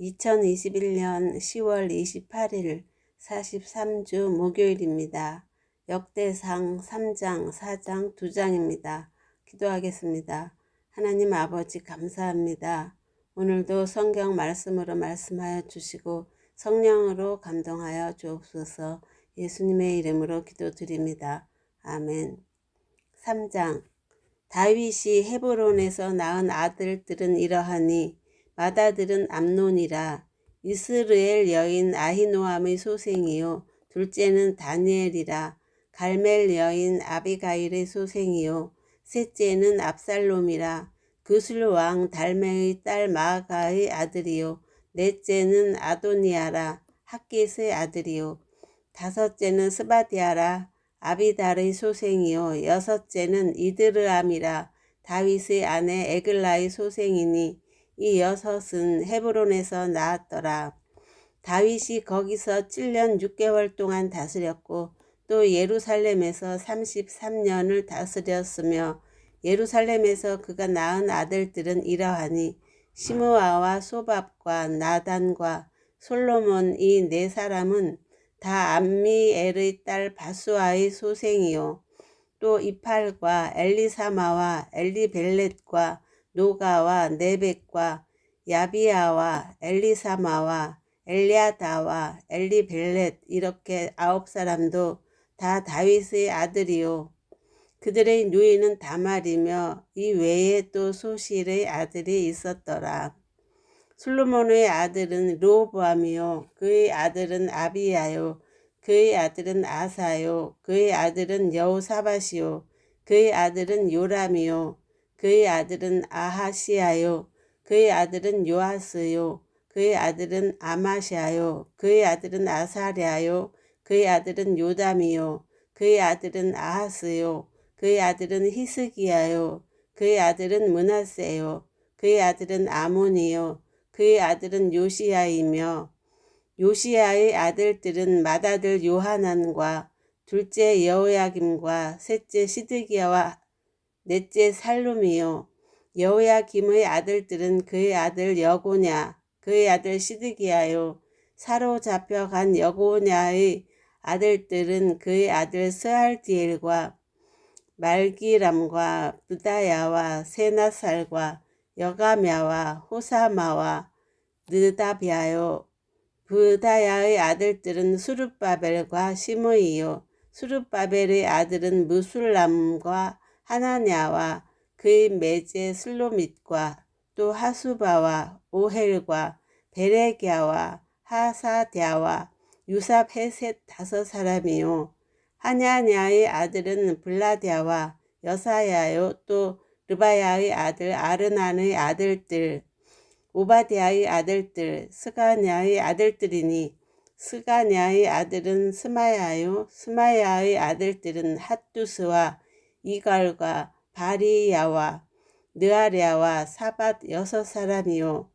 2021년 10월 28일 43주 목요일입니다. 역대상 3장, 4장, 2장입니다. 기도하겠습니다. 하나님 아버지 감사합니다. 오늘도 성경 말씀으로 말씀하여 주시고 성령으로 감동하여 주옵소서 예수님의 이름으로 기도드립니다. 아멘. 3장 다윗이 헤브론에서 낳은 아들들은 이러하니 마다들은 암논이라 이스르엘 여인 아히노함의 소생이요 둘째는 다니엘이라 갈멜 여인 아비가일의 소생이요 셋째는 압살롬이라 그술 왕 달메의 딸 마아가의 아들이요 넷째는 아도니아라 학깃의 아들이요 다섯째는 스바디아라 아비달의 소생이요 여섯째는 이드르암이라 다윗의 아내 에글라의 소생이니 이 여섯은 헤브론에서 나았더라. 다윗이 거기서 7년 6개월 동안 다스렸고 또 예루살렘에서 33년을 다스렸으며 예루살렘에서 그가 낳은 아들들은 이러하니 시므아와 소밥과 나단과 솔로몬 이 네 사람은 다 암미엘의 딸 바수아의 소생이요 또 이팔과 엘리사마와 엘리벨렛과 노가와 네벡과 야비아와 엘리사마와 엘리아다와 엘리벨렛 이렇게 아홉 사람도 다 다윗의 아들이요. 그들의 누이는 다말이며 이 외에 또 소실의 아들이 있었더라. 솔로몬의 아들은 로보암이요. 그의 아들은 아비야요. 그의 아들은 아사요. 그의 아들은 여우사바시요. 그의 아들은 요람이요 그의 아들은 아하시아요. 그의 아들은 요아스요. 그의 아들은 아마시아요. 그의 아들은 아사랴요. 그의 아들은 요담이요. 그의 아들은 아하스요. 그의 아들은 히스기야요. 그의 아들은 문하세요. 그의 아들은 아몬이요. 그의 아들은 요시야이며 요시야의 아들들은 맏아들 요하난과 둘째 여호야김과 셋째 시드기야와 넷째 살룸이요. 여호야김의 아들들은 그의 아들 여고냐 그의 아들 시드기야요. 사로잡혀 간 여고냐의 아들들은 그의 아들 스알디엘과 말기람과 부다야와 세나살과 여가мя와 호사마와 느다비아요. 부다야의 아들들은 수르바벨과 시므이요. 수르바벨의 아들은 무술람과 하나냐와 그의 매제 슬로밋과 또 하수바와 오헬과 베레기아와 하사디아와 유삽 헤셋 다섯 사람이요. 하냐냐의 아들은 블라디아와 여사야요 또 르바야의 아들 아르난의 아들들 오바디아의 아들들 스가냐의 아들들이니 스가냐의 아들은 스마야요 스마야의 아들들은 핫두스와 이갈과 바리야와 느아리아와 사밧 여섯 사람이요.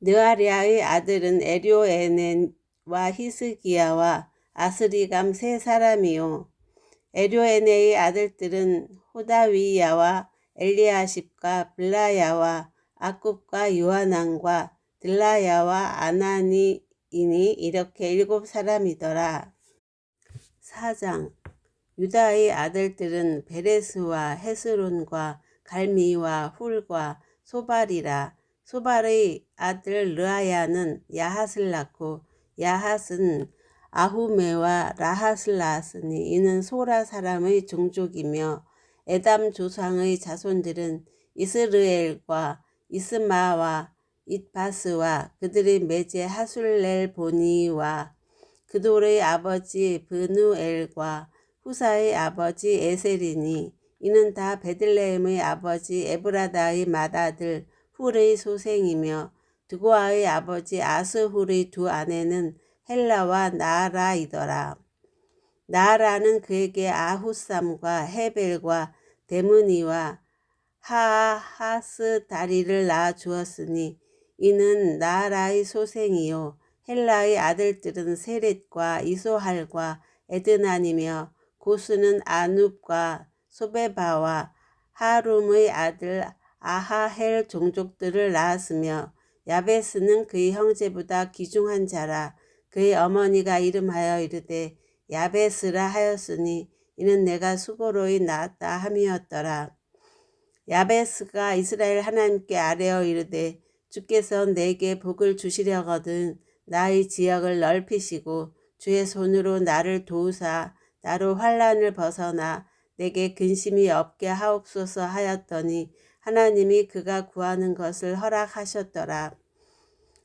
느아리아의 아들은 에료에넨과 히스기야와 아스리감 세 사람이요. 에료에네의 아들들은 호다위야와 엘리아십과 블라야와 아굽과 요하난과 들라야와 아나니이니 이렇게 일곱 사람이더라. 사장 유다의 아들들은 베레스와 헤스론과 갈미와 훌과 소발이라. 소발의 아들 르아야는 야핫을 낳고 야핫은 아후메와 라핫을 낳았으니 이는 소라 사람의 종족이며 에담 조상의 자손들은 이스르엘과 이스마와 잇바스와 그들의 매제 하술렐 보니와 그돌의 아버지 브누엘과 후사의 아버지 에셀이니 이는 다 베들레헴의 아버지 에브라다의 맏아들 훌의 소생이며 드고아의 아버지 아스훌의 두 아내는 헬라와 나라이더라. 나라는 그에게 아후삼과 헤벨과 데무니와 하하스 다리를 낳아 주었으니 이는 나라의 소생이요 헬라의 아들들은 세렛과 이소할과 에드난이며 고수는 아눕과 소베바와 하룸의 아들 아하헬 종족들을 낳았으며 야베스는 그의 형제보다 귀중한 자라 그의 어머니가 이름하여 이르되 야베스라 하였으니 이는 내가 수고로이 낳았다 함이었더라. 야베스가 이스라엘 하나님께 아뢰어 이르되 주께서 내게 복을 주시려거든 나의 지역을 넓히시고 주의 손으로 나를 도우사 나로 환란을 벗어나 내게 근심이 없게 하옵소서 하였더니 하나님이 그가 구하는 것을 허락하셨더라.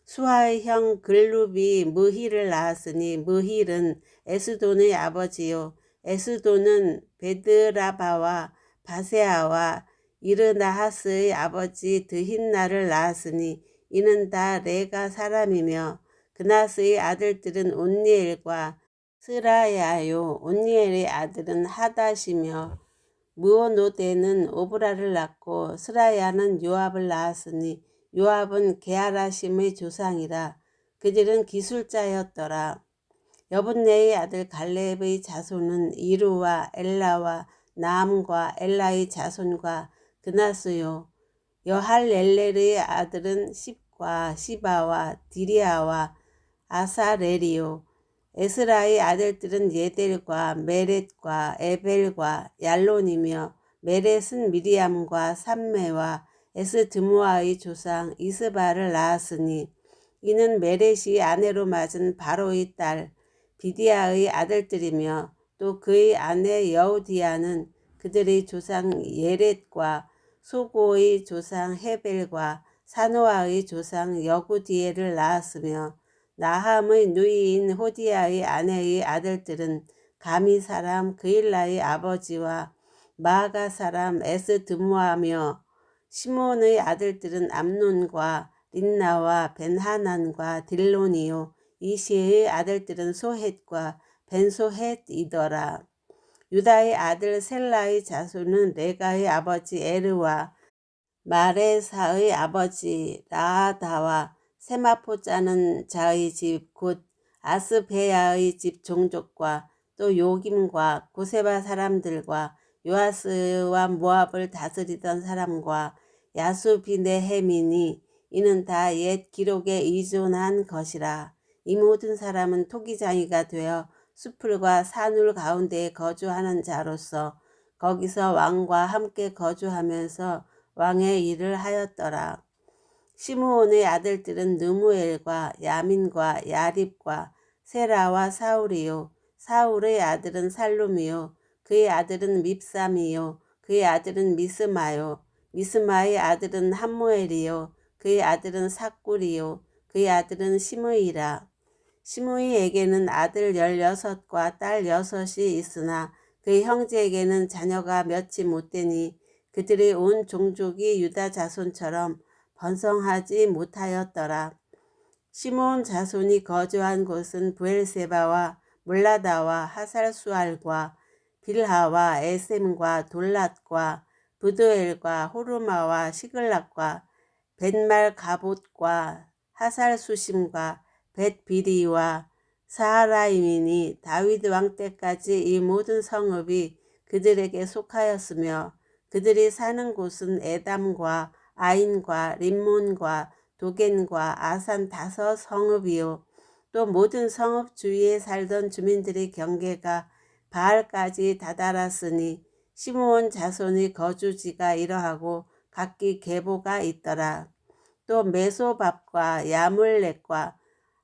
수아의 형 글룹이 무힐을 낳았으니 무힐은 에스돈의 아버지요 에스돈은 베드라바와 바세아와 이르나하스의 아버지 드힌나를 낳았으니 이는 다 레가 사람이며 그나스의 아들들은 온니엘과 스라야요. 온니엘의 아들은 하닷이며 무오노데는 오브라를 낳고 스라야는 요압을 낳았으니 요압은 게하라심의 조상이라. 그들은 기술자였더라. 여분네의 아들 갈렙의 자손은 이루와 엘라와 나암과 엘라의 자손과 그나스요. 여할렐렐의 아들은 십과 시바와 디리아와 아사레리요 에스라의 아들들은 예델과 메렛과 에벨과 얄론이며 메렛은 미리암과 삼메와 에스드모아의 조상 이스바를 낳았으니 이는 메렛이 아내로 맞은 바로의 딸 비디아의 아들들이며 또 그의 아내 여우디아는 그들의 조상 예렛과 소고의 조상 헤벨과 사노아의 조상 여구디엘을 낳았으며 나함의 누이인 호디아의 아내의 아들들은 가미 사람 그일라의 아버지와 마가 사람 에스드모아며 시몬의 아들들은 암논과 린나와 벤하난과 딜론이요 이시의 아들들은 소헷과 벤소헷이더라. 유다의 아들 셀라의 자손은 레가의 아버지 에르와 마레사의 아버지 라하다와 세마포 짜는 자의 집 곧 아스베야의 집 종족과 또 요김과 고세바 사람들과 요아스와 모압을 다스리던 사람과 야수비네 헤민이 이는 다 옛 기록에 의존한 것이라. 이 모든 사람은 토기장이가 되어 수풀과 산울 가운데에 거주하는 자로서 거기서 왕과 함께 거주하면서 왕의 일을 하였더라. 시므온의 아들들은 느무엘과 야민과 야립과 세라와 사울이요. 사울의 아들은 살룸이요. 그의 아들은 밉삼이요. 그의 아들은 미스마요. 미스마의 아들은 함무엘이요. 그의 아들은 사꿀이요. 그의 아들은 시므이라. 시므이에게는 아들 열여섯과 딸 여섯이 있으나 그의 형제에게는 자녀가 몇이 못되니 그들의 온 종족이 유다 자손처럼 번성하지 못하였더라. 시몬 자손이 거주한 곳은 부엘세바와 몰라다와 하살수알과 빌하와 에셈과 돌랏과 부드엘과 호르마와 시글락과 벤말 가봇과 하살수심과 벳비리와 사하라임이니 다윗 왕 때까지 이 모든 성읍이 그들에게 속하였으며 그들이 사는 곳은 에담과 아인과 림몬과 도겐과 아산 다섯 성읍이요 또 모든 성읍 주위에 살던 주민들의 경계가 바알까지 다다랐으니 시므온 자손의 거주지가 이러하고 각기 계보가 있더라. 또 메소밥과 야물렉과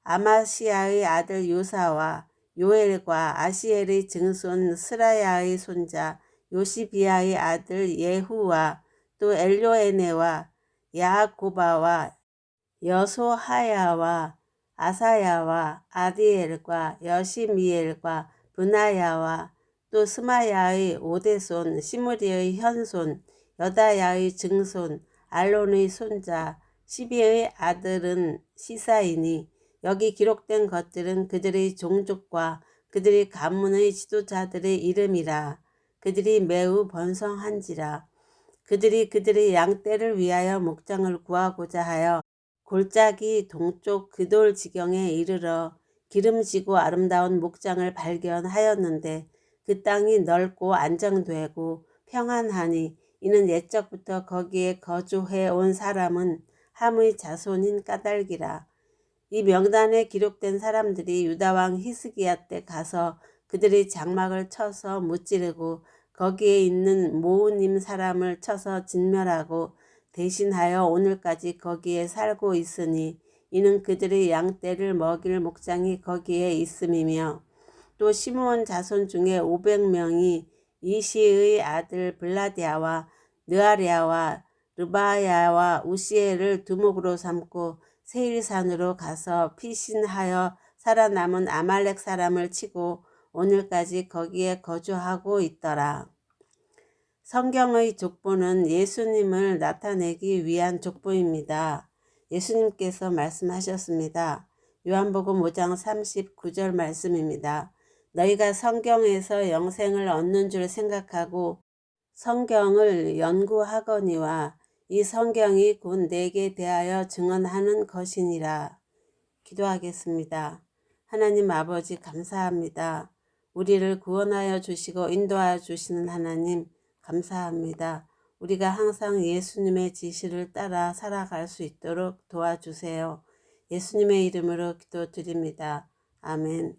아마시아의 아들 요사와 요엘과 아시엘의 증손 스라야의 손자 요시비아의 아들 예후와 또 엘료에네와 야고바와 여소하야와 아사야와 아디엘과 여시미엘과 브나야와 또 스마야의 오대손 시므리의 현손 여다야의 증손 알론의 손자 시비의 아들은 시사이니 여기 기록된 것들은 그들의 종족과 그들의 가문의 지도자들의 이름이라. 그들이 매우 번성한지라 그들이 그들의 양떼를 위하여 목장을 구하고자 하여 골짜기 동쪽 그돌 지경에 이르러 기름지고 아름다운 목장을 발견하였는데 그 땅이 넓고 안정되고 평안하니 이는 옛적부터 거기에 거주해 온 사람은 함의 자손인 까닭이라. 이 명단에 기록된 사람들이 유다왕 히스기야 때 가서 그들이 장막을 쳐서 무찌르고 거기에 있는 모우님 사람을 쳐서 진멸하고 대신하여 오늘까지 거기에 살고 있으니 이는 그들의 양떼를 먹일 목장이 거기에 있음이며 또 시므온 자손 중에 500명이 이시의 아들 블라디아와 느아리아와 르바야와 우시엘을 두목으로 삼고 세일산으로 가서 피신하여 살아남은 아말렉 사람을 치고 오늘까지 거기에 거주하고 있더라. 성경의 족보는 예수님을 나타내기 위한 족보입니다. 예수님께서 말씀하셨습니다. 요한복음 5장 39절 말씀입니다. 너희가 성경에서 영생을 얻는 줄 생각하고 성경을 연구하거니와 이 성경이 곧 내게 대하여 증언하는 것이니라. 기도하겠습니다. 하나님 아버지 감사합니다. 우리를 구원하여 주시고 인도하여 주시는 하나님 감사합니다. 우리가 항상 예수님의 지시를 따라 살아갈 수 있도록 도와주세요. 예수님의 이름으로 기도드립니다. 아멘.